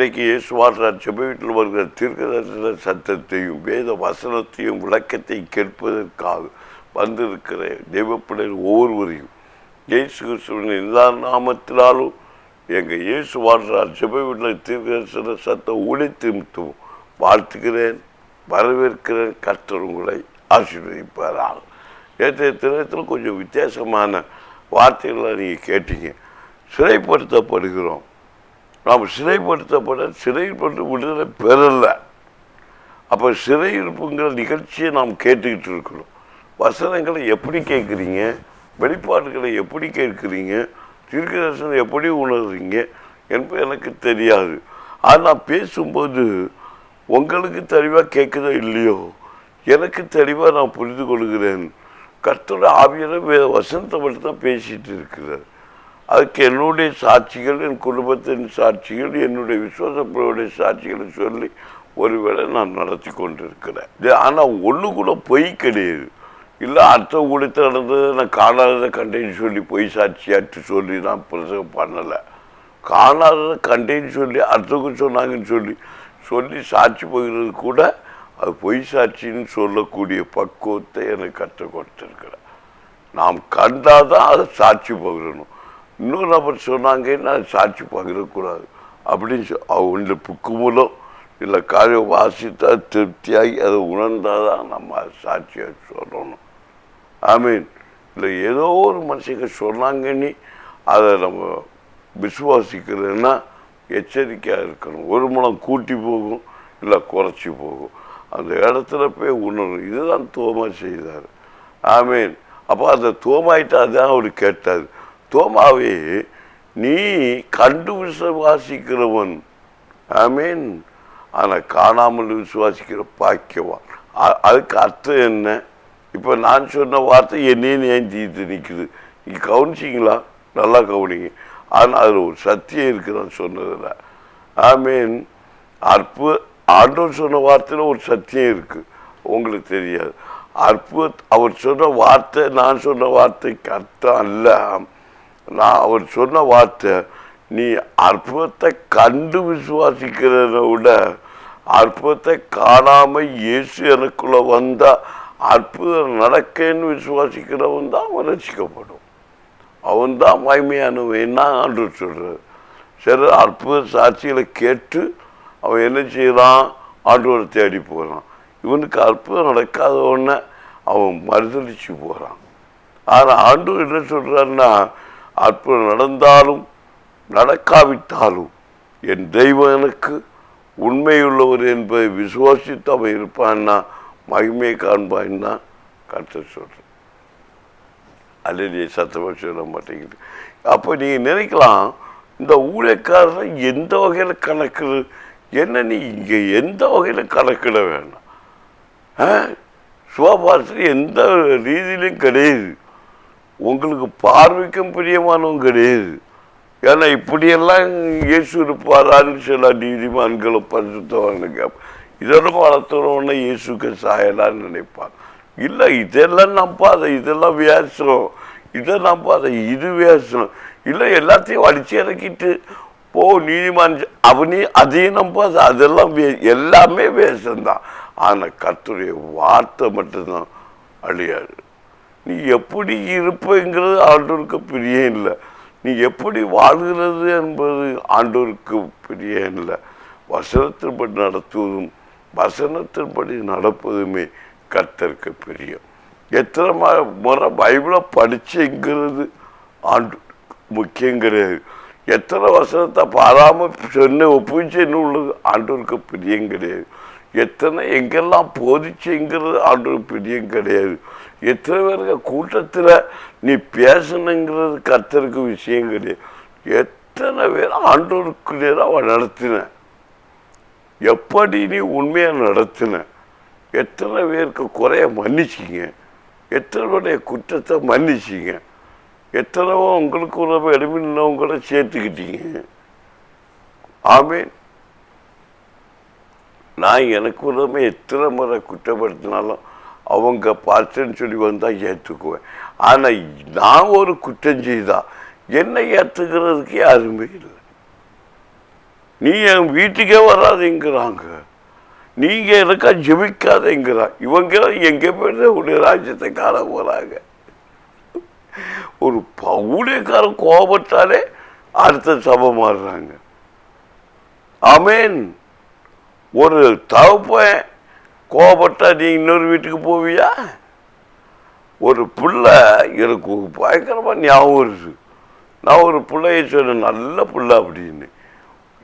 இன்றைக்கு இயேசுவார் செப வீட்டில் வருகிற தீர்க்கதரிசன சத்தத்தையும் வேத வசனத்தையும் விளக்கத்தை கேட்பதற்காக வந்திருக்கிற தெய்வப்பிள்ளைகள் ஒவ்வொருவரையும் இயேசு கிறிஸ்துவின் எல்லா நாமத்தினாலும் எங்கள் இயேசு வாழ்றார் செப வீட்டில் தீர்க்கதரிசன சத்தம் ஒளித்திருத்தும் வாழ்த்துக்கிறேன் வரவேற்கிறேன் கர்த்தர் உங்களை ஆசீர்வதிப்பாராக. நேற்றைய தினத்தில் கொஞ்சம் வித்தியாசமான வார்த்தைகளை நீங்கள் கேட்டீங்க. சிறைப்படுத்தப்படுகிறோம். நாம் சிறைப்படுத்தப்பட சிறைப்பட்டு விடுதலை பெறல. அப்போ சிறையிருப்புங்கிற நிகழ்ச்சியை நாம் கேட்டுக்கிட்டு இருக்கிறோம். வசனங்களை எப்படி கேட்குறீங்க? வெளிப்பாடுகளை எப்படி கேட்குறீங்க? தீர்க்கதரிசனம் எப்படி உணர்றீங்க? என்பது எனக்கு தெரியாது. ஆனால் பேசும்போது உங்களுக்கு தெளிவாக கேட்குதோ இல்லையோ? எனக்கு தெளிவாக நான் புரிந்து கொள்கிறேன். கர்த்தரோட ஆவியரை வசனத்தை மட்டும் தான் பேசிகிட்டு இருக்கிறார். அதுக்கு என்னுடைய சாட்சிகள் என் குடும்பத்தின் சாட்சிகள் என்னுடைய விசுவாசப்படைய சாட்சிகளை சொல்லி ஒருவேளை நான் நடத்தி கொண்டிருக்கிறேன். ஆனால் ஒன்று கூட பொய் கிடையாது. இல்லை அடுத்த கூடத்தில் நடந்தது நான் காணாததை கண்டேன்னு சொல்லி பொய் சாட்சியாட்டு சொல்லி நான் பிரசவம் பண்ணலை. காணாததை கண்டேன்னு சொல்லி அடுத்தவங்க சொன்னாங்கன்னு சொல்லி சொல்லி சாட்சி போகிறது கூட அது பொய் சாட்சின்னு சொல்லக்கூடிய பக்குவத்தை எனக்கு கற்றுக் கொடுத்துருக்கிறேன் நாம் கண்டாதான் அதை சாட்சி பகிரணும் இன்னொரு நபர் சொன்னாங்கன்னா சாட்சி பகிரக்கூடாது. அப்படின்னு சொ அவங்க புக்கு மூலம் இல்லை காரியம் வாசித்தா திருப்தியாகி அதை உணர்ந்தாதான் நம்ம அதை சாட்சியாக சொல்லணும். ஐ இல்லை ஏதோ ஒரு மனுஷங்க சொன்னாங்கன்னு அதை நம்ம விசுவாசிக்கிறதுன்னா எச்சரிக்கையாக இருக்கணும். ஒரு முலம் கூட்டி போகும் இல்லை குறைச்சி போகும். அந்த இடத்துல போய் உணரும் இதுதான் தோமா செய்தார். ஆமீன். அப்போ அந்த தோமாயிட்ட தான் அவர் கேட்டார். தோமாவே நீ கண்டு விசுவாசிக்கிறவன். ஆமீன். ஆனால் காணாமல் விசுவாசிக்கிற பாக்கியவான். அதுக்கு அர்த்தம் என்ன? இப்போ நான் சொன்ன வார்த்தை என்னையும் ஏன் தீர்த்து நிற்குது நீங்கள் கவனிச்சிங்களா? நல்லா கவனிங்க. ஆனால் அதில் ஒரு சத்தியம் இருக்குன்னு சொன்னதில். ஆமீன். அற்பு ஆண்டவர் சொன்ன வார்த்தையில் ஒரு சத்தியம் இருக்குது உங்களுக்கு தெரியாது. அற்புத அவர் சொன்ன வார்த்தை நான் சொன்ன வார்த்தைக்கு அர்த்தம் அல்ல. நான் அவர் சொன்ன வார்த்தை நீ அற்புதத்தை கண்டு விசுவாசிக்கிறத விட அற்புதத்தை காணாமல் இயேசு எனக்குள்ளே வந்தால் அற்புதம் நடக்கன்னு விசுவாசிக்கிறவன் தான் அவன் ரசிக்கப்படும். அவன் தான் மகிமையானவன். ஆண்டு சொல்றாரு. சரி அற்புத சாட்சிகளை கேட்டு அவன் என்ன செய்யறான் ஆண்டோரை தேடி போகிறான் இவனுக்கு அற்புதம் நடக்காத உடனே அவன் மறுதளிச்சு போகிறான் ஆனால் ஆண்டவர் என்ன சொல்கிறான்னா அற்புதம் நடந்தாலும் நடக்காவிட்டாலும் என் தெய்வம் எனக்கு உண்மையுள்ளவர் என்பதை விசுவாசித்து அவன் இருப்பான்னா மகிமையை காண்பான்னா கற்று சொல்கிறேன் அல்லது சத்தமாக சொல்ல மாட்டேங்குது. அப்போ நீங்கள் நினைக்கலாம் இந்த ஊழியக்காரர் எந்த வகையில் கணக்கு என்ன நீ இங்கே எந்த வகையில் கணக்கிட வேண்டாம்? ஆ? எந்த ரீதியிலும் கிடையாது. உங்களுக்கு பார்வைக்கும் பிரியமானவங்க கிடையாது ஏன்னா இப்படியெல்லாம் இயேசு இருப்பாரான்னு சில நீதிமான்களும் பரிசுத்தவானுங்க இதெல்லாம் வளர்த்துறவன இயேசுக்கு சாயலான்னு நினைப்பான். இல்லை இதெல்லாம் நம்பாத இதெல்லாம் வியாசம் இதை நம்பாத இது வியாசம் இல்லை எல்லாத்தையும் அடிச்சு இறக்கிட்டு போ நீதிமான் அவனே அதையும் நம்பாத அதெல்லாம் வே எல்லாமே வேஷம்தான் ஆனால் கத்துடைய வார்த்தை மட்டும்தான் அழியாது. நீ எப்படி இருப்பங்கிறது ஆண்டோருக்கு பிரியம் இல்லை. நீ எப்படி வாழ்கிறது என்பது ஆண்டோருக்கு பிரியம் இல்லை. வசனத்தின்படி நடத்துவதும் வசனத்தின்படி நடப்பதுமே கத்தருக்கு பிரியம். எத்தனை ம- முறை பைபிளை படிச்சுங்கிறது ஆண்டு முக்கியம் கிடையாது. எத்தனை வசனத்தை பாராமல் சொன்ன ஒப்புவிச்சுன்னு உள்ளது? ஆண்டோருக்கு பிரியம் கிடையாது. எத்தனை எங்கெல்லாம் போதிச்சுங்கிறது ஆண்டோருக்கு பிரியம் கிடையாது. எத்தனை பேருக்கு கூட்டத்தில் நீ பேசணுங்கிறது கத்தருக்கு விஷயம் கிடையாது. எத்தனை பேர் ஆண்டோருக்கு நேரம் நடத்தின? எப்படி நீ உண்மையாக நடத்தின? எத்தனை பேருக்கு குறைய மன்னிச்சிங்க? எத்தனை பேருடைய குற்றத்தை மன்னிச்சிங்க? எத்தனைவோ உங்களுக்கு உறவு எடுமின்னவங்கள சேர்த்துக்கிட்டீங்க. ஆமீன். நான் எனக்கு உறவு எத்தனை முறை குற்றப்படுத்தினாலும் அவங்க பார்த்துன்னு சொல்லி வந்தால் ஏற்றுக்குவேன் ஆனால் நான் ஒரு குற்றம் செய்தா என்னை ஏற்றுக்கிறதுக்கு யாருமே இல்லை. நீ என் வீட்டுக்கே வராதுங்கிறாங்க. நீங்க எனக்கா ஜெபிக்காதேங்கிறா இவங்க எங்கே போயிட்டு உடைய ராஜ்யத்தை காண போகிறாங்க ஒரு ப- ஊழியக்காரன் கோபப்பட்டாலே அடுத்த சபை மாறுறாங்க. ஆமேன். ஒரு தகப்பன் கோபப்பட்டா நீ இன்னொரு வீட்டுக்கு போவியா? ஒரு பிள்ளை எனக்கு பயங்கரமாக ஞாபகம் இருக்கு. நான் ஒரு பிள்ளைய சொன்னேன் நல்ல பிள்ளை அப்படின்னு.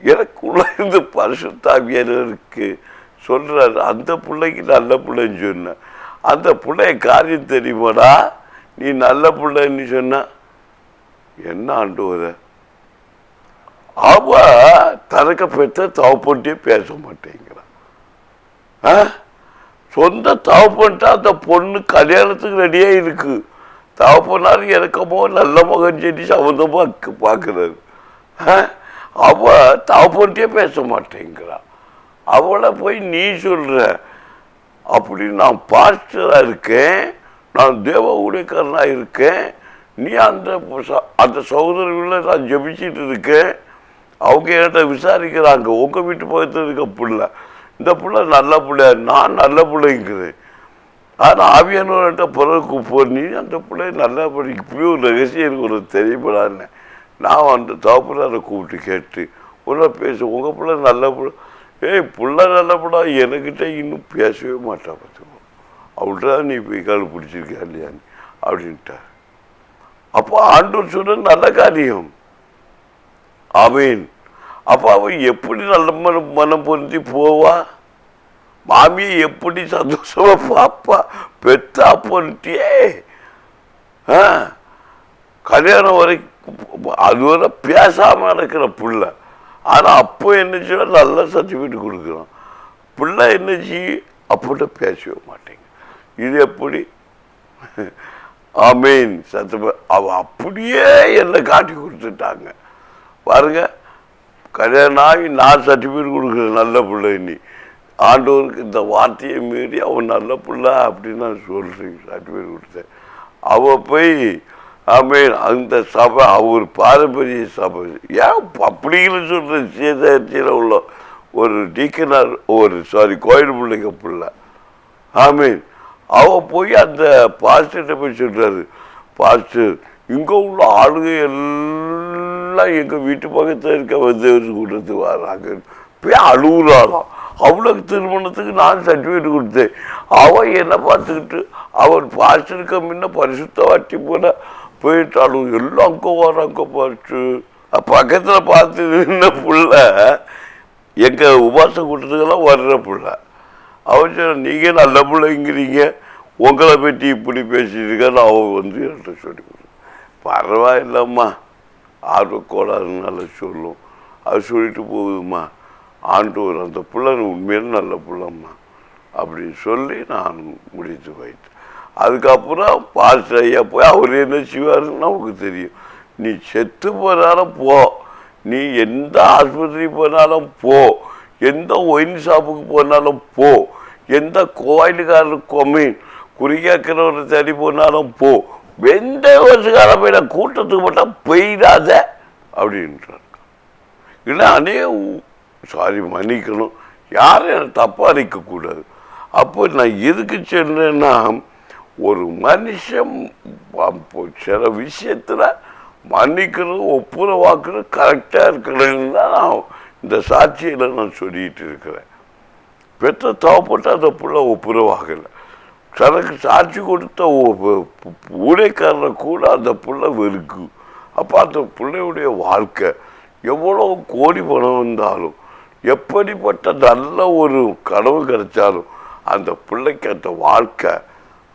எனக்குள்ள இருந்து பரிசுத்தாவியருக்கு சொல்கிறாரு அந்த பிள்ளைக்கு நல்ல பிள்ளைன்னு சொன்னேன் அந்த பிள்ளைய காரியம் தெரியுமாடா? நீ நல்ல பிள்ளைன்னு சொன்ன. என்ன ஆண்டு வர அவ தனக்கு பெற்ற தவப்பொட்டியே பேச மாட்டேங்கிறான் ஆ? சொந்த தவப்பன்ட்டா அந்த பொண்ணு கல்யாணத்துக்கு ரெடியாக இருக்கு. தவப்பனார் இறக்கமோ நல்ல மகன் சொல்லி சம்மந்தமாக பார்க்குறாரு அவள் தவப்பன்ட்டே பேச மாட்டேங்கிறான் அவளை போய் நீ சொல்கிற அப்படி நான் பாஸ்டராக இருக்கேன். நான் தேவ ஊழியக்காரனாக இருக்கேன். நீ அந்த அந்த சகோதரர்களை நான் ஜெபிச்சிட்டு இருக்கேன். அவங்க என்கிட்ட விசாரிக்கிறாங்க. உங்கள் வீட்டு பக்கத்தில் இருக்க பிள்ளை. இந்த பிள்ளை நல்ல பிள்ளையா? நான் நல்ல பிள்ளைங்கிறது. ஆனால் ஆவியானவர்கிட்ட பிறகு போ நீ அந்த பிள்ளை நல்லா படி இப்படியும் ஒரு ரகசியம் எனக்கு ஒரு தெரியப்படான்னு நான் அந்த தகப்பனாரை கூப்பிட்டு கேட்டு உள்ள பேசு உங்கள் பிள்ளை நல்ல பிள்ளை. ஏய் பிள்ளை நல்ல பிள்ளை? என்கிட்ட இன்னும் பேசவே மாட்டா பார்த்துக்கோ. அவள்கிட்ட தான் நீ போய் கால் பிடிச்சிருக்கா இல்லையான்னு அப்படின்ட்டார். அப்போ ஆண்டவர் சொன்ன நல்ல காரியம். ஆமீன். அப்போ அவள் எப்படி நல்ல மனம் மனம் பொருந்தி போவா? மாமியை எப்படி சந்தோஷமாக பாப்பா? பெத்தா பொருட்டியே ஆ? கல்யாணம் வரைக்கும் அதுவரை பேசாமல் இருக்கிற பிள்ளை. ஆனால் அப்போ என்ன செய்வோம் நல்ல சர்டிஃபிகேட் கொடுக்குறோம் பிள்ளை என்ன செய்யும் அப்போட்ட பேசவே மாட்டேங்க. இது எப்படி? ஆமீன். சத்தப்ப அவ அப்படியே என்னை காட்டி கொடுத்துட்டாங்க. பாருங்க கல்யாணம் ஆகி நான் சர்டிஃபிகேட் கொடுக்குறேன் நல்ல பிள்ளை நீ. ஆண்டவருக்கு இந்த வார்த்தையை மீறி அவன் நல்ல பிள்ளை அப்படின்னு நான் சொல்கிறேன் சர்டிஃபிகேட் கொடுத்தேன். அவள் போய் ஆமீன் அந்த சபை அவர் பாரம்பரிய சபை. ஏன் அப்படிங்கிற சொல்கிற சீதாச்சியில் உள்ள ஒரு டீக்கனார் ஒரு சாரி கோயில் பிள்ளைங்க பிள்ளை. ஆமீன். அவள் போய் அந்த பாஸ்டர்கிட்ட போய் சொல்கிறாரு பாஸ்டர் இங்கே உள்ள ஆளுங்க எல்லாம் எங்கள் வீட்டு பக்கத்தில் இருக்க வந்து கூட்டத்துக்கு வராங்க. போய் அழுகுறாளாம் அவளுக்கு திருமணத்துக்கு நான் சர்டிஃபிகேட் கொடுத்தேன். அவன் என்னை பார்த்துக்கிட்டு அவன் பாஸ்டருக்கு முன்ன பரிசுத்த வாட்டி போல போயிட்டாலும் எல்லாம் அங்கே வராங்க பார்த்து. பக்கத்தில் பார்த்து நின்ன புள்ள எங்கள் உபாச கூட்டத்துக்கெல்லாம் வர்ற புள்ள. அவன் சொன்ன நீங்கள் நல்ல பிள்ளைங்கிறீங்க. உங்களை பற்றி இப்படி பேசிட்டு அவன் வந்து என்கிட்ட சொல்லி கொடுத்தான். பரவாயில்லம்மா. ஆர்வக்கோளாறுனால சொல்லும். அது சொல்லிட்டு போகுதும்மா. ஆண்டவர் அந்த பிள்ளை உண்மையில நல்ல பிள்ளைம்மா. அப்படின்னு சொல்லி நான் முடித்து வைத்தேன். அதுக்கப்புறம் பாஸ்டர் ஐயா போய் அவர் என்ன செய்வாருன்னு நமக்கு தெரியும். நீ செத்து போனாலும் போ. நீ எந்த ஆஸ்பத்திரி போனாலும் போ. எந்த ஒயின் ஷாப்புக்கு போனாலும் போ. எந்த கோயிலுக்காரர் கொமீன் குறியாக்கிறவரை தேடி போனாலும் போ. எந்த வருஷக்கார போயிட கூட்டத்துக்கு மட்டும் போயிடாத அப்படின்றார். இல்லை அநேக சாரி மன்னிக்கணும். யாரும் என்னை தப்பாக நிற்கக்கூடாது அப்போ நான் எதுக்கு சென்றேன்னா ஒரு மனுஷன் சில விஷயத்தில் மன்னிக்கிறது ஒப்புரவாக்குறது கரெக்டாக இருக்கிறேன்னு தான் நான் இந்த சாட்சியில் நான் சொல்லிகிட்டு இருக்கிறேன். பெற்ற தவப்பட்டு அந்த புள்ள ஒப்புரவாகலை. தனக்கு சாட்சி கொடுத்த ஊழியக்காரரை கூட அந்த புள்ள வெறுக்கு. அப்போ அந்த பிள்ளையுடைய வாழ்க்கை எவ்வளோ கோடி பணம் வந்தாலும் எப்படிப்பட்ட நல்ல ஒரு கனவு கிடைச்சாலும் அந்த பிள்ளைக்கு அந்த வாழ்க்கை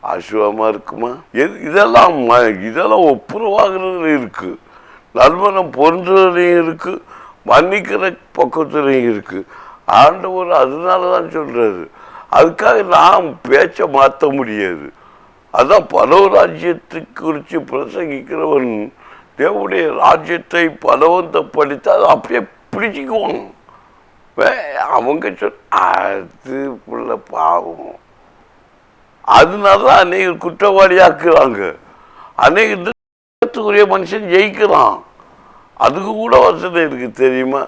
அசுவமாக இருக்குமா? எது இதெல்லாம் ம- இதெல்லாம் ஒப்புரவாகிறது இருக்குது நல்மனம் பொருந்துறதுலையும் இருக்குது மன்னிக்கிற பக்கத்துலையும் இருக்குது ஆண்டவர் அதனால தான் சொல்கிறாரு அதுக்காக நாம் பேச்சை மாற்ற முடியாது. அதான் பலவ ராஜ்யத்துக்கு குறித்து பிரசங்கிக்கிறவன் தேவனுடைய ராஜ்யத்தை பலவந்தப்படுத்தி அதை அப்படியே பிடிச்சிக்குவான். அவங்க சொல் அது புள்ள பாவம். அதனால தான் அநேக குற்றவாளியாக்குறாங்க அநேகத்துக்குரிய மனுஷன் ஜெயிக்கிறான். அதுக்கு கூட வசதி இருக்கு தெரியுமா?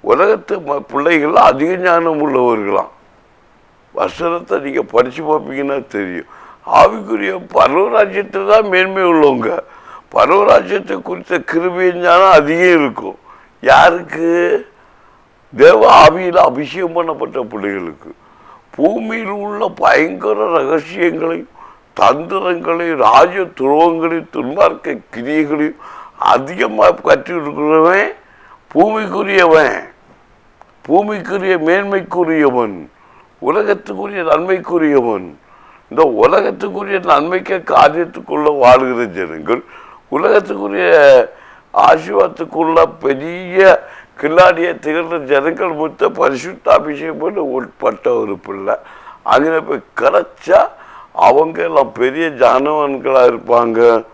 உலகத்து ம- பிள்ளைகள் அதிக ஞானம் உள்ளவர்களாம். வசனத்தை நீங்கள் படித்து பார்ப்பீங்கன்னா தெரியும். ஆவிக்குரிய பரவராஜ்யத்தில் தான் மேன்மை உள்ளவங்க. பரவராஜ்யத்தை குறித்த கிருபை அதிகம் இருக்கும். யாருக்கு? தேவ ஆவியில் அபிஷேகம் பண்ணப்பட்ட பிள்ளைகளுக்கு. பூமியில் உள்ள பயங்கர ரகசியங்களையும் தந்திரங்களையும் ராஜ துருவங்களையும் துன்மார்க்க கிரியைகளையும் அதிகமாக கற்றிருக்கிறவன் பூமிக்குரியவன். பூமிக்குரிய மேன்மைக்குரியவன். உலகத்துக்குரிய நன்மைக்குரியவன் இந்த உலகத்துக்குரிய நன்மைக்க காரியத்துக்குள்ள வாழ்கிற ஜனங்கள் உலகத்துக்குரிய ஆசீர்வாதத்துக்குள்ள பெரிய கில்லாடிய திகழ்ந்த ஜனங்கள் மொத்த பரிசுத்தாபிஷேகம் உட்பட்ட ஒரு பிள்ளை அங்கே போய் கிடைச்சா அவங்க எல்லாம் பெரிய ஜானவன்களாக இருப்பாங்க.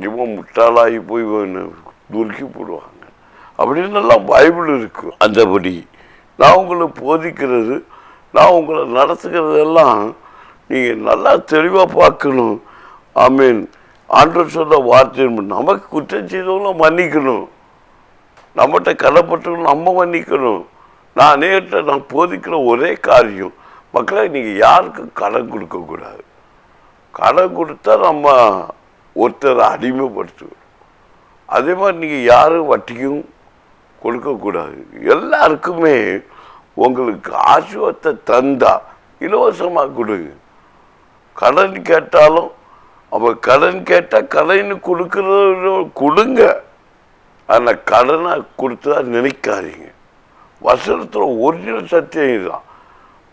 இவன் முட்டாளாகி போய் துருக்கி போடுவாங்க. அப்படின்னு எல்லாம் பைபிள் இருக்கு. அந்தபடி நான் உங்களுக்கு போதிக்கிறது நான் உங்களை நடத்துகிறதெல்லாம் நீங்கள் நல்லா தெளிவாக பார்க்கணும். ஐ மீன் ஆண்டவர் சொன்ன வார்த்தை நமக்கு குற்றம் செய்தவங்கள மன்னிக்கணும். நம்மகிட்ட கடப்பட்டவங்களும் நம்ம மன்னிக்கணும். நான் அநேகத்தை நான் போதிக்கிற ஒரே காரியம் மக்களை நீங்கள் யாருக்கும் கடன் கொடுக்கக்கூடாது கடன் கொடுத்தா நம்ம ஒருத்தரை அடிமைப்படுத்துவோம். அதே மாதிரி நீங்கள் யாரும் வட்டியும் கொடுக்கக்கூடாது எல்லாருக்குமே உங்களுக்கு ஆசுவத்தை தந்தா இலவசமாக கொடுங்க கடன் கேட்டாலும் அவள் கடன் கேட்டால் கடன் கொடுக்கறது கொடுங்க. ஆனால் கடனை கொடுத்தா நினைக்காதீங்க. வசனத்தில் ஒரிஜினல் சத்தியம் தான்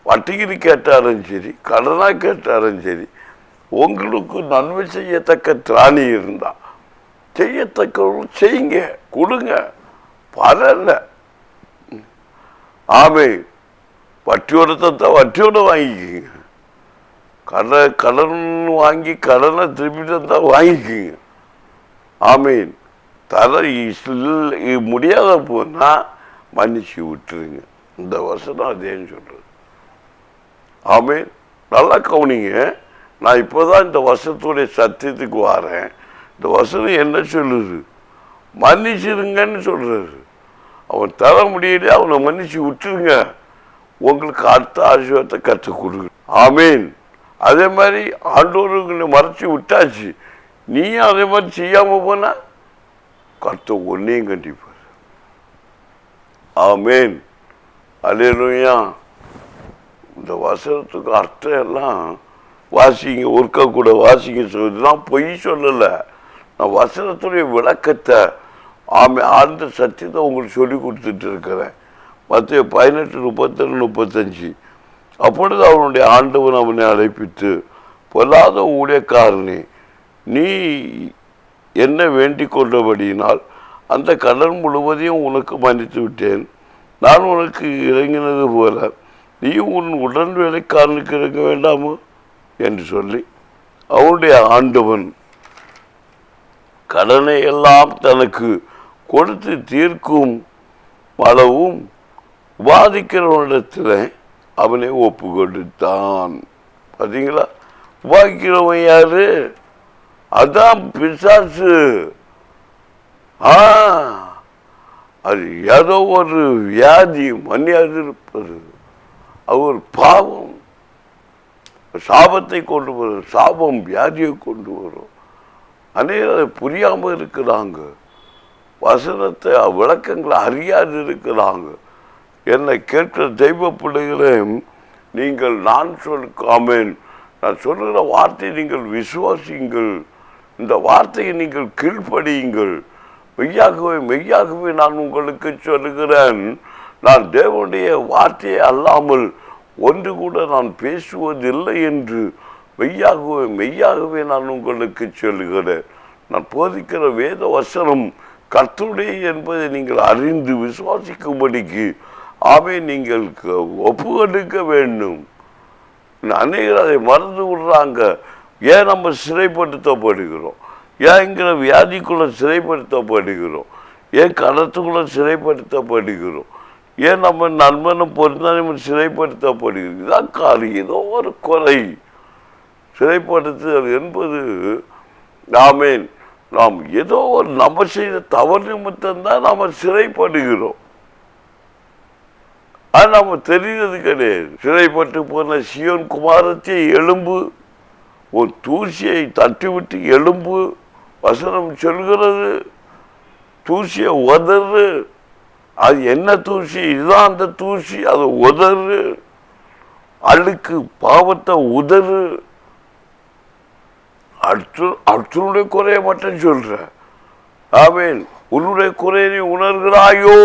வட்டிகிரி கேட்டாலும் சரி கடனாக கேட்டாலும் சரி உங்களுக்கு நன்மை செய்யத்தக்க திராணி இருந்தால் செய்யத்தக்கவங்களும் செய்யுங்க கொடுங்க. பரல ஆமே வட்டியோட தந்தா வட்டியோட வாங்கிக்கோங்க கடன் கடன் வாங்கி கடனை திருப்பி தந்தா வாங்கிக்கிங்க ஆமீன். தர முடியாத போனால் மன்னிச்சு விட்டுருங்க. இந்த வருஷம் அதேன்னு சொல்கிறது ஆமீன். நல்லா கவனிங்க. நான் இப்போ தான் இந்த வருஷத்துடைய சத்தியத்துக்கு வரேன். இந்த வருஷம் என்ன சொல்லுது? மன்னிச்சிருங்கன்னு சொல்றாரு அவன் தர முடியல அவனை மன்னிச்சு விட்டுருங்க. உங்களுக்கு அடுத்த ஆசீர்வாதத்தை கற்றுக் கொடுங்க. ஆமீன். அதே மாதிரி ஆண்டோருங்களை மறைச்சி விட்டாச்சு. நீயும் அதே மாதிரி செய்யாமல் போனா கர்த்த ஒன்றையும் கண்டிப்பார். ஆமேன். அலையலுயா இந்த வசனத்துக்கு அர்த்தம் எல்லாம் வாசிங்க ஒருக்கா கூட வாசிங்க. சொல்லுதான் பொய் சொல்லலை. நான் வசனத்துடைய விளக்கத்தை ஆமே அந்த சத்தியத்தை உங்களுக்கு சொல்லி கொடுத்துட்டு இருக்கிறேன். மற்ற பதினெட்டு முப்பத்தெட்டு முப்பத்தஞ்சு. அப்பொழுது அவனுடைய ஆண்டவன் அவனை அழைப்பித்து பொல்லாத ஊழியக்காரனே நீ என்ன வேண்டிக் கொண்டபடியினால் அந்த கடன் முழுவதையும் உனக்கு மன்னித்து விட்டேன். நான் உனக்கு இறங்கினது போல நீயும் உன் உடன் வேலைக்காரனுக்கு இறங்க வேண்டாமோ? என்று சொல்லி அவனுடைய ஆண்டவன் கடனை எல்லாம் தனக்கு கொடுத்து தீர்க்கும் அளவும் வாதிக்கிறவனிடத்தில் அவனை ஒப்பு கொடுத்தான் பார்த்தீங்களா உபாதிக்கிறவன் யாரு? அதான் பிசாசு. ஆ அது ஏதோ ஒரு வியாதி மன்னியாது இருப்பது. அது ஒரு பாவம். சாபத்தை கொண்டு வரும் சாபம் வியாதியை கொண்டு வரும். அநேகர் புரியாமல் இருக்கிறாங்க. வசனத்தை விளக்கங்களை அறியாது இருக்கிறாங்க. என்னை கேட்கிற தெய்வ பிள்ளைகளே நீங்கள் நான் சொல்காமேன் நான் சொல்கிற வார்த்தையை நீங்கள் விசுவாசியுங்கள். இந்த வார்த்தையை நீங்கள் கீழ்ப்படியுங்கள். மெய்யாகவே மெய்யாகவே நான் உங்களுக்கு சொல்லுகிறேன். நான் தேவனுடைய வார்த்தையை அல்லாமல் ஒன்று கூட நான் பேசுவதில்லை என்று மெய்யாகவே மெய்யாகவே நான் உங்களுக்கு சொல்லுகிறேன். நான் போதிக்கிற வேத வசனம் கர்த்தருடைய என்பதை நீங்கள் அறிந்து விசுவாசிக்கும்படிக்கு ஆமே நீங்கள் ஒப்புக்கொடுக்க வேண்டும். அநேகர் அதை மறந்து விடுறாங்க. ஏன் நம்ம சிறைப்படுத்தப்படுகிறோம்? ஏன் என்கிற வியாதிக்குள்ளே சிறைப்படுத்தப்படுகிறோம்? ஏன் கடத்துக்குள்ள சிறைப்படுத்தப்படுகிறோம்? ஏன் நம்ம நண்பனும் பொருந்தாலும் சிறைப்படுத்தப்படுகிறோம்? இதான் காரியம். ஏதோ ஒரு குறை. சிறைப்படுத்துதல் என்பது ஆமேன். நாம் ஏதோ ஒரு நம்ம செய்த தவறு மட்டும்தான் நாம் சிறைப்படுகிறோம். அது நம்ம தெரிகிறது கிடையாது. சிறைப்பட்டு போன சியோன் குமாரத்தை எலும்பு ஒரு தூசியை தட்டிவிட்டு எலும்பு வசனம் சொல்கிறது தூசியை உதறு அது என்ன தூசி? இதுதான் அந்த தூசி அதை உதறு அழுக்கு பாவத்தை உதறு. அடுத்து அடுத்தனுடைய குறைய மட்டும் சொல்ற. ஆமேன். உன்னுடைய குறையை நீ உணர்கிறாயோ?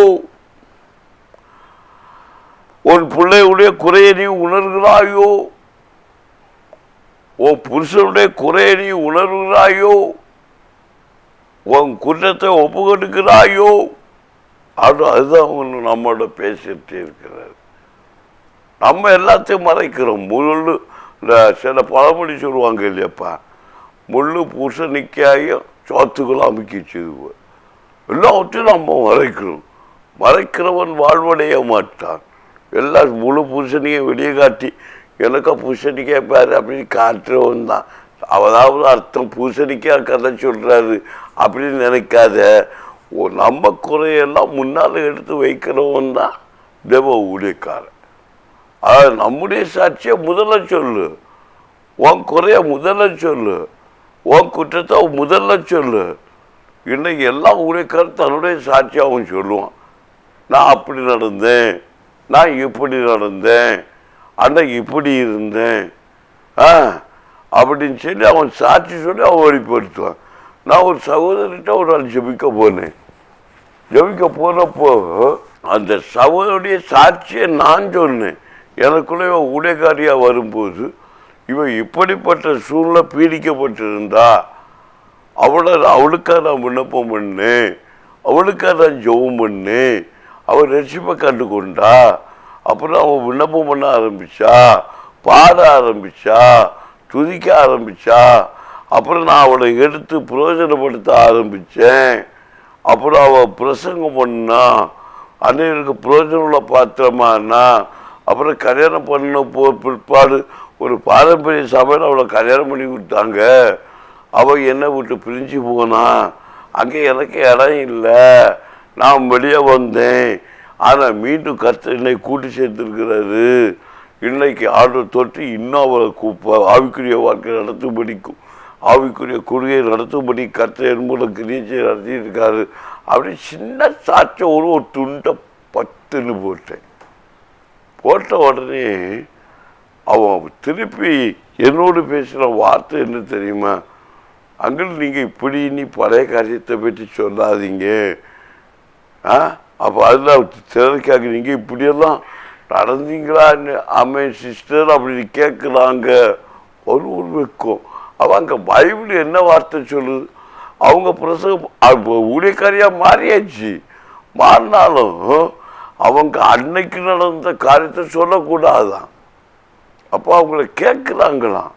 உன் பிள்ளையுடைய குறையை நீ உணர்கிறாயோ? உன் புருஷனுடைய குறையை நீ உணர்கிறாயோ? உன் குற்றத்தை ஒப்புகட்டுக்கிறாயோ அது அதுதான் ஒன்று நம்மளோட பேசிட்டு இருக்கிறார். நம்ம எல்லாத்தையும் மறைக்கிறோம். முழு இந்த சில பழமொழி சொல்லுவாங்க இல்லையாப்பா? முள்ளு பூசணிக்காயும் சோத்துக்களை அமுக்கி செய்வோம் எல்லாவற்றையும் நம்ம மறைக்கணும். மறைக்கிறவன் வாழ்வடைய மாட்டான். எல்லாம் முழு பூசணியை வெளியே காட்டி எனக்கா பூசணிக்காய் பாரு அப்படின்னு காட்டுறவன் தான். அதாவது அர்த்தம் பூசணிக்காய் கதை சொல்கிறாரு அப்படின்னு நினைக்காத. ஓ, நம்ம குறையெல்லாம் முன்னால் எடுத்து வைக்கிறவன் தான் தேவ ஊழியக்காரன். அதாவது நம்முடைய சாட்சியை முதல்ல சொல்லு. உன் குறைய முதல்ல சொல்லு. உன் குற்றத்தை முதல்ல சொல்லு. இன்னைக்கு எல்லா கருத்து தன்னுடைய சாட்சியாக அவன் சொல்லுவான். நான் அப்படி நடந்தேன். நான் இப்படி நடந்தேன். அன்னைக்கு இப்படி இருந்தேன். ஆ? அப்படின்னு சொல்லி அவன் சாட்சி சொல்லி அவன் வெளிப்படுத்துவான். நான் ஒரு சகோதரிட்ட ஒரு நாள் ஜெபிக்க போனேன். ஜெபிக்க போனப்போ அந்த சகோதரிய சாட்சியை நான் சொன்னேன். எனக்குள்ளே உடைகாரியாக வரும்போது இவன் இப்படிப்பட்ட சூழ்நிலை பீடிக்கப்பட்டிருந்தா அவளை அவளுக்காக நான் விண்ணப்பம் பண்ணேன் அவளுக்காக நான் ஜெபம் பண்ணேன் அவள் ரட்சிப்பை கண்டு கொண்டா அப்புறம் அவன் விண்ணப்பம் பண்ண ஆரம்பிச்சா பாட ஆரம்பிச்சா துதிக்க ஆரம்பிச்சா அப்புறம் நான் அவளை எடுத்து பிரயோஜனப்படுத்த ஆரம்பித்தேன் அப்புறம் அவள் பிரசங்கம் பண்ணா அன்னைக்கு பிரயோஜனமுள்ள பாத்திரமானா அப்புறம் கல்யாணம் பண்ண போ பிற்பாடு ஒரு பாரம்பரிய சபையில் அவளை கல்யாணம் பண்ணி கொடுத்தாங்க. அவள் என்னை விட்டு பிரிஞ்சு போனா? அங்கே எனக்கு இடம் இல்லை. நான் வெளியே வந்தேன். ஆனால் மீண்டும் கத்த என்னை கூட்டி சேர்த்துருக்கிறாரு. இன்னைக்கு ஆர்டர் தொட்டு இன்னும் அவளை கூப்ப ஆவிக்குரிய வாழ்க்கை நடத்தும்படிக்கும் ஆவிக்குரிய கொள்கையை நடத்தும்படி கத்த என்பதை கிரியச்சை நடத்திட்டு இருக்காரு அப்படி சின்ன சாட்சம் ஒரு ஒரு துண்டை பத்துன்னு போட்டேன். போட்ட உடனே அவன் திருப்பி என்னோடு பேசுகிற வார்த்தை என்ன தெரியுமா? அங்கிள் நீங்கள் இப்படி நீ பழைய காரியத்தை பற்றி சொல்லாதீங்க. ஆ? அப்போ அதில் சிலருக்காக நீங்கள் இப்படியெல்லாம் நடந்தீங்களான்னு அம்மே சிஸ்டர் அப்படி கேட்குறாங்க. ஒரு ஒரு வைக்கும் அவன் அங்கே பைபிள் என்ன வார்த்தை சொல்லுது? அவங்க பிரசவம் ஊழியக்காரியாக மாறியாச்சு. மாறினாலும் அவங்க அன்னைக்கு நடந்த காரியத்தை சொல்லக்கூடாதான். அப்போ அவங்கள கேட்குறாங்களாம்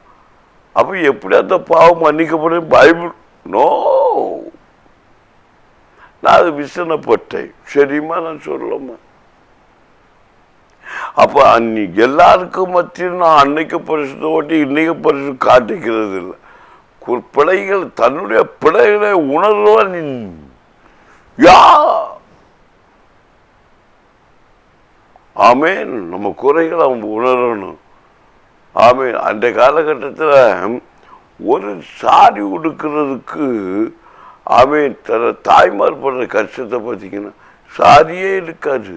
அப்போ எப்படி அந்த பாவம் மன்னிக்கப்படும் பைபிள் நோ நான் அது விசனப்பட்டேன். சரிம்மா நான் சொல்லமா அப்போ அன்னைக்கு எல்லாருக்கும் மத்தியும் நான் அன்னைக்கு பரிசு ஓட்டி இன்னைக்கு பரிசு காட்டிக்கிறது இல்லை. பிழைகள் தன்னுடைய பிழைகளை உணர்வன் யா ஆமேன். நம்ம குறைகளை அவன் உணரணும். ஆமேன். அந்த காலகட்டத்தில் ஒரு சாரி உடுக்கிறதுக்கு ஆமேன் தர தாய்மார் படுற கஷ்டத்தை பார்த்தீங்கன்னா சாரியே இருக்காது.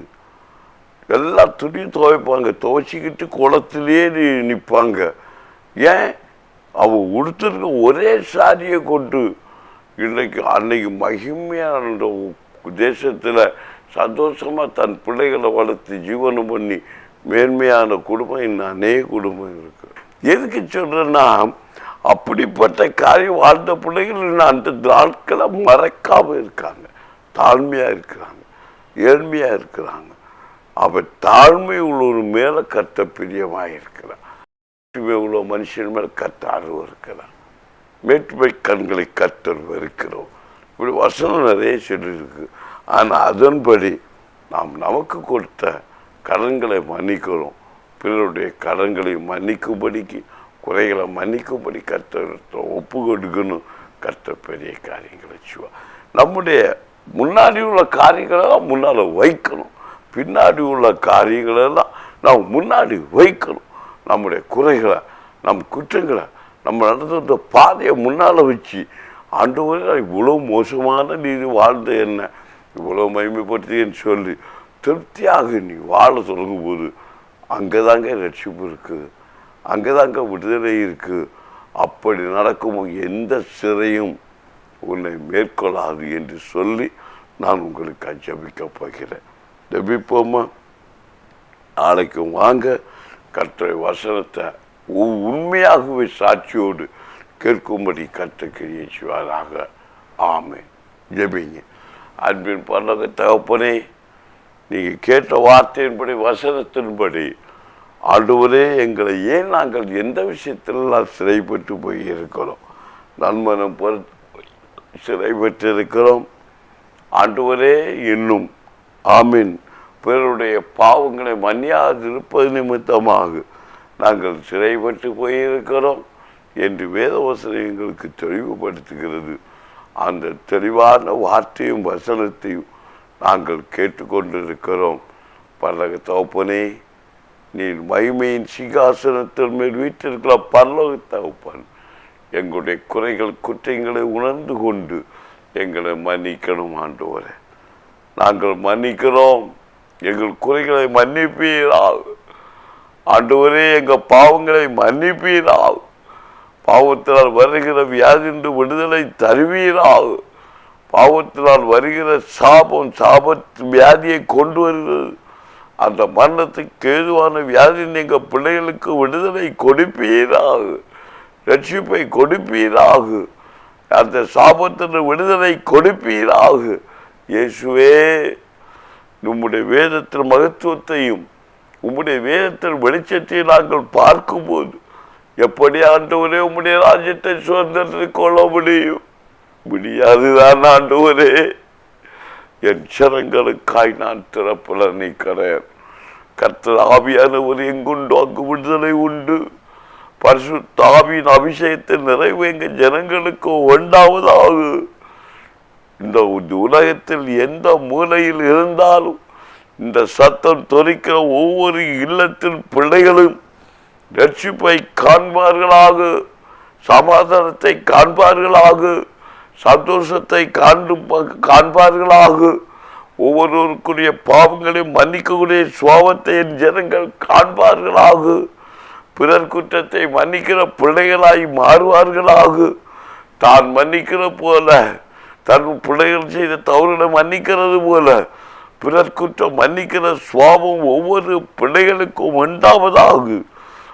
எல்லா துணி துவைப்பாங்க. துவைச்சிக்கிட்டு குளத்திலே நிற்பாங்க ஏன்? அவ உடுத்திருக்க ஒரே சாரியை கொண்டு இன்றைக்கு அன்னைக்கு மகிமையான தேசத்தில் சந்தோஷமாக தன் பிள்ளைகளை வளர்த்து ஜீவனம் பண்ணி மேன்மையான குடும்பம் இன்னும் அநேக குடும்பம் இருக்கு. எதுக்கு சொல்றேன்னா அப்படிப்பட்ட காரியம் வாழ்ந்த பிள்ளைகள் இன்னும் அந்த நாட்களை மறக்காம இருக்காங்க. தாழ்மையா இருக்கிறாங்க. ஏழ்மையா இருக்கிறாங்க. அவர் தாழ்மை உள்ளவர் மேல கத்த பிரியமாக இருக்கிறார் உள்ள மனுஷன் மேல கத்த அருவ இருக்கிறார் மேட்டுமை கண்களை கத்தர் வெறுக்கிறோம். இப்படி வசனம் நிறைய சொல்லியிருக்கு. ஆனால் அதன்படி நாம் நமக்கு கொடுத்த கடன்களை மன்னிக்கிறோம் பிறருடைய கடன்களை மன்னிக்கும்படிக்கு குறைகளை மன்னிக்கும்படி கற்று ஒப்பு கொடுக்கணும். கர்த்தர் பெரிய காரியங்களை செய்வார். நம்முடைய முன்னாடி உள்ள காரியங்களெல்லாம் முன்னால் வைக்கணும். பின்னாடி உள்ள காரியங்களெல்லாம் நாம் முன்னாடி வைக்கணும். நம்முடைய குறைகளை நம் குற்றங்களை நம்ம நடந்த பாதையை முன்னால் வச்சு ஆண்டு இவ்வளோ மோசமான நீர் வாழ்ந்த என்ன இவ்வளோ மகிமைப்படுத்தின்னு சொல்லி திருப்தியாக நீ வாழ தொடங்கும் போது அங்கே தாங்க ரட்சிப்பு இருக்குது அங்கே தாங்க விடுதலை இருக்குது அப்படி நடக்கும் எந்த சிறையும் உன்னை மேற்கொள்ளாது என்று சொல்லி நான் உங்களுக்கு ஜபிக்கப் போகிறேன். ஜபிப்போமா? நாளைக்கும் வாங்க கற்ற வசனத்தை உ- உண்மையாகவே சாட்சியோடு கேட்கும்படி கற்ற கிரியை செய்வாராக ஆமே ஜெபிங்க. அன்பின் பல்லக தகப்பனே நீங்கள் கேட்ட வார்த்தையின்படி வசனத்தின்படி ஆண்டவரே எங்களை ஏன் நாங்கள் எந்த விஷயத்திலெல்லாம் சிறைப்பட்டு போய் இருக்கிறோம் நன்மனம் பொறுத்து சிறைப்பட்டு இருக்கிறோம் ஆண்டவரே இன்னும். ஆமீன். பிறருடைய பாவங்களை மன்னியாதிருப்பது நிமித்தமாக நாங்கள் சிறைப்பட்டு போயிருக்கிறோம் என்று வேதவசனம் எங்களுக்கு தெளிவுபடுத்துகிறது. அந்த தெளிவான வார்த்தையும் வசனத்தையும் நாங்கள் கேட்டுக்கொண்டிருக்கிறோம். பரலக தகப்பனே நீ மகிமையின் சிங்காசனத்தின் மேல் வீட்டிருக்கிற பரலோக தகப்பன் எங்களுடைய குறைகள் குற்றங்களை உணர்ந்து கொண்டு எங்களை மன்னிக்கணும் ஆண்டவரே. நாங்கள் மன்னிக்கிறோம். எங்கள் குறைகளை மன்னிப்பீராள் ஆண்டவரே எங்கள் பாவங்களை மன்னிப்பீரால். பாவத்தினால் வருகிற வியாதின்று விடுதலை தருவீரால். பாவத்தினால் வருகிற சாபம் சாபத்து வியாதியை கொண்டு வருகிறது. அந்த மரணத்துக்கு ஏதுவான வியாதி நீங்கள் பிள்ளைகளுக்கு விடுதலை கொடுப்பீராக. ரட்சிப்பை கொடுப்பீராக. அந்த சாபத்தின் விடுதலை கொடுப்பீராக. இயேசுவே நம்முடைய வேதத்தின் மகத்துவத்தையும் உம்முடைய வேதத்தின் வெளிச்சத்தை நாங்கள் பார்க்கும்போது எப்படி ஆண்டவரே உம்முடைய ராஜ்யத்தை சுதந்திரத்தில் கொள்ள முடியும்? முடியாதுதான் ஆண்டவரே. என் சரங்களுக்காய் நான் திறப்பல நிற்கிறேன் கர்த்தர் ஆவியானவர் எங்குண்டு அங்கு விடுதலை உண்டு. பரிசு தாவியின் அபிஷேகத்தின் நிறைவு எங்க ஜனங்களுக்கு உண்டாவதாக. இந்த உலகத்தில் எந்த மூலையில் இருந்தாலும் இந்த சத்தம் தொரிக்கிற ஒவ்வொரு இல்லத்தின் பிள்ளைகளும் ரட்சிப்பை காண்பார்களாக சமாதானத்தை காண்பார்களாக. சந்தோஷத்தை காண்டும் காண்பார்களாக. ஒவ்வொருவருக்குரிய பாவங்களையும் மன்னிக்கக்கூடிய சுவாபத்தை என் ஜனங்கள் காண்பார்களாக. பிறர் குற்றத்தை மன்னிக்கிற பிள்ளைகளாய் மாறுவார்களாக. தான் மன்னிக்கிற போல தன் பிள்ளைகள் செய்த தவறுகளை மன்னிக்கிறது போல பிறர் குற்றம் மன்னிக்கிற சுவாபம் ஒவ்வொரு பிள்ளைகளுக்கும் உண்டாவதாக.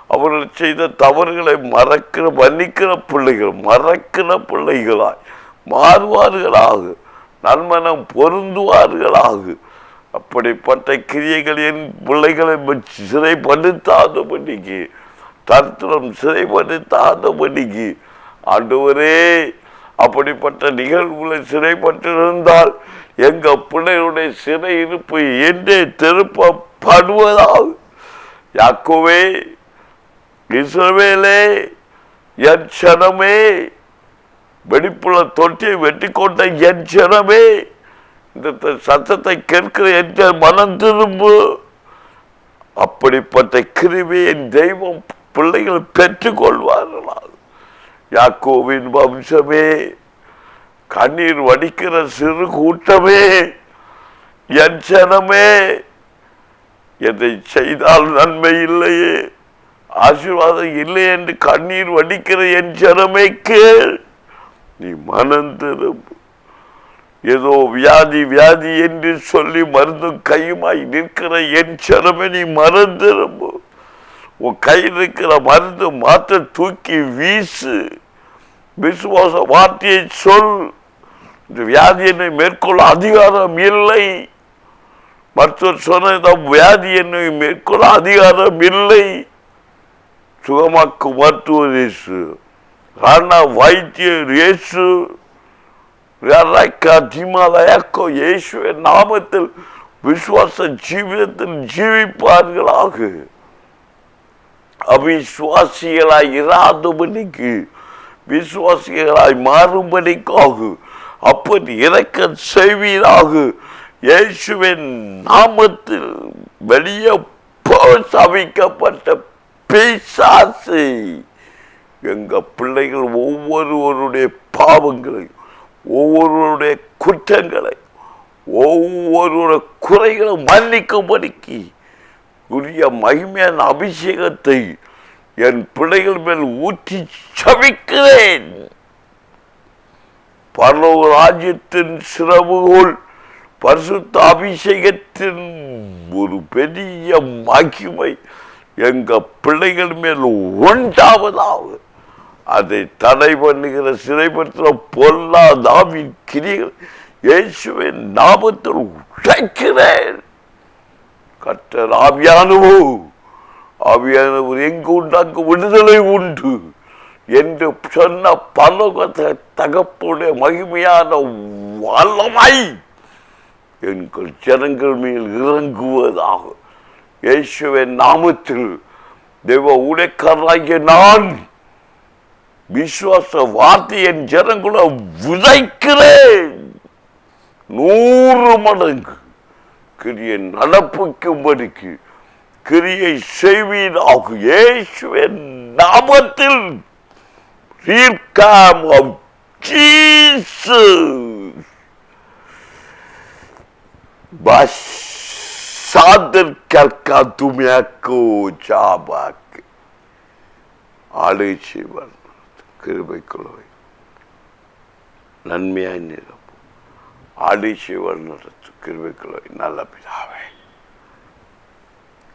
அவர்கள் செய்த தவறுகளை மறக்கிற மன்னிக்கிற பிள்ளைகள் மறக்கிற பிள்ளைகளாய். மாறுவார்களாக நன்மனம் பொருந்துவார்களாக. அப்படிப்பட்ட கிரியைகள் என் பிள்ளைகளை சிறைப்படுத்தாதபடிக்கு தர்த்தனம் சிறைப்படுத்தாதபடிக்கு ஆண்டவரே அப்படிப்பட்ட நிகழ்வுகளை சிறைப்பட்டிருந்தால் எங்கள் பிள்ளைகளுடைய சிறை இருப்பு என்றே திருப்பப்படுவதாக. யாக்கோவே இஸ்ரவேலே என் சனமே வெடிப்புள்ள தொட்டியை வெட்டி கொண்ட என் ஜனமே இந்த சத்தத்தை கேட்கிற என் மனம் திரும்பு. அப்படிப்பட்ட கிருமியின் என் தெய்வம் பிள்ளைகள் பெற்றுக்கொள்வார்களால் யாக்கோவின் வம்சமே கண்ணீர் வடிக்கிற சிறு கூட்டமே என் ஜனமே எதை செய்தால் நன்மை இல்லையே ஆசீர்வாதம் இல்லை என்று கண்ணீர் வடிக்கிற என் ஜனமே கேள். நீ மனம் திரும்பு ஏதோ வியாதி வியாதி என்று சொல்லி மருந்தும் கையுமாய் நிற்கிற என் சிறமை நீ மறந்திரும்பு. உன் கையில் இருக்கிற மருந்து மாற்ற தூக்கி வீசு. விசுவாச வார்த்தையை சொல். இந்த வியாதி என்னை மேற்கொள்ள அதிகாரம் இல்லை. மருத்துவர் சொன்ன வியாதி என்னை மேற்கொள்ள அதிகாரம் இல்லை. சுகமாக்கும் மருத்துவர் இயேசு ராணா வைத்தியர் இயேசு அதிமாலயக்கோ இயேசுவின் நாமத்தில் விசுவாச ஜீவிதத்தில் ஜீவிப்பார்களாக அவிசுவாசிகளாய் இராதபடிக்கு விசுவாசிகளாய் மாறும்படிக்காக அப்படி இறக்க செய்வீராக இயேசுவின் நாமத்தில் வெளியே சபிக்கப்பட்ட பிசாசை எங்கள் பிள்ளைகள் ஒவ்வொருவருடைய பாவங்களை ஒவ்வொருவருடைய குற்றங்களை ஒவ்வொருவருடைய குறைகளை மன்னிக்கும்படிக்கு உரிய மகிமையான அபிஷேகத்தை என் பிள்ளைகள் மேல் ஊற்றி சபிக்கிறேன். பரலோக ராஜ்யத்தின் சிறவுகோள் பரிசுத்த அபிஷேகத்தின் ஒரு பெரிய மகிமை எங்கள் பிள்ளைகள் மேல் உண்டாவதாக அதை தடை பண்ணுகிற சிறைப்படுத்துகிற பொல்லாதாவின் கிரியர் இயேசுவின் நாமத்தில் உழைக்கிறேன் கர்த்தர் ஆவியானவோ ஆவியானவர் எங்கு உண்டு அங்கு விடுதலை உண்டு என்று சொன்ன பலக தகப்புடைய மகிமையான வல்லமை எங்கள் ஜனங்கள் மேல் இறங்குவதாக இயேசுவின் நாமத்தில் தெய்வ உடைக்காரராகிய நான் விசுவாச வார்த்தை என் ஜனங்களை விதைக்கிறேன் நூறு மடங்கு. கிரியை நடப்புக்கும்படிக்கு கிரியை செய்வீராக இயேசுவின் நாமத்தில். தீர்க்கம் of Jesus. Basader kalkatumiako ஜாபாக்கு. ஆலை செய்வார் கிருபைக்குள்ளவை. நன்மையாய் நிரப்பும். ஆலை செய்வார் நடத்து கிருபைக்குள்ளவை. நல்ல பிதாவே.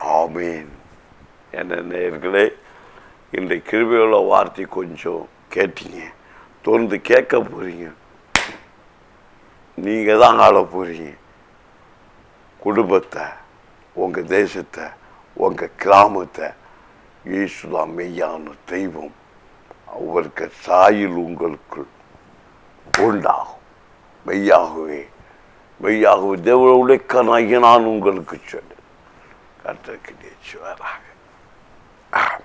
ஆமீன். என்ன நேர்களே இந்த கிருபையுள்ள வார்த்தை கொஞ்சம் கேட்டீங்க. தொடர்ந்து கேட்க போகிறீங்க நீங்கள் தான் ஆள போகிறீங்க குடும்பத்தை உங்கள் தேசத்தை உங்கள் கிராமத்தை. இயேசுதான் மெய்யான தெய்வம். அவருக்கு சாயில் உங்களுக்குள் உண்டாகும். மெய்யாகவே மெய்யாகவே தேவ உழைக்கனாகி நான் உங்களுக்கு சொன்னேன் கர்த்தருக்கு நேச்சுவராக ஆமென்.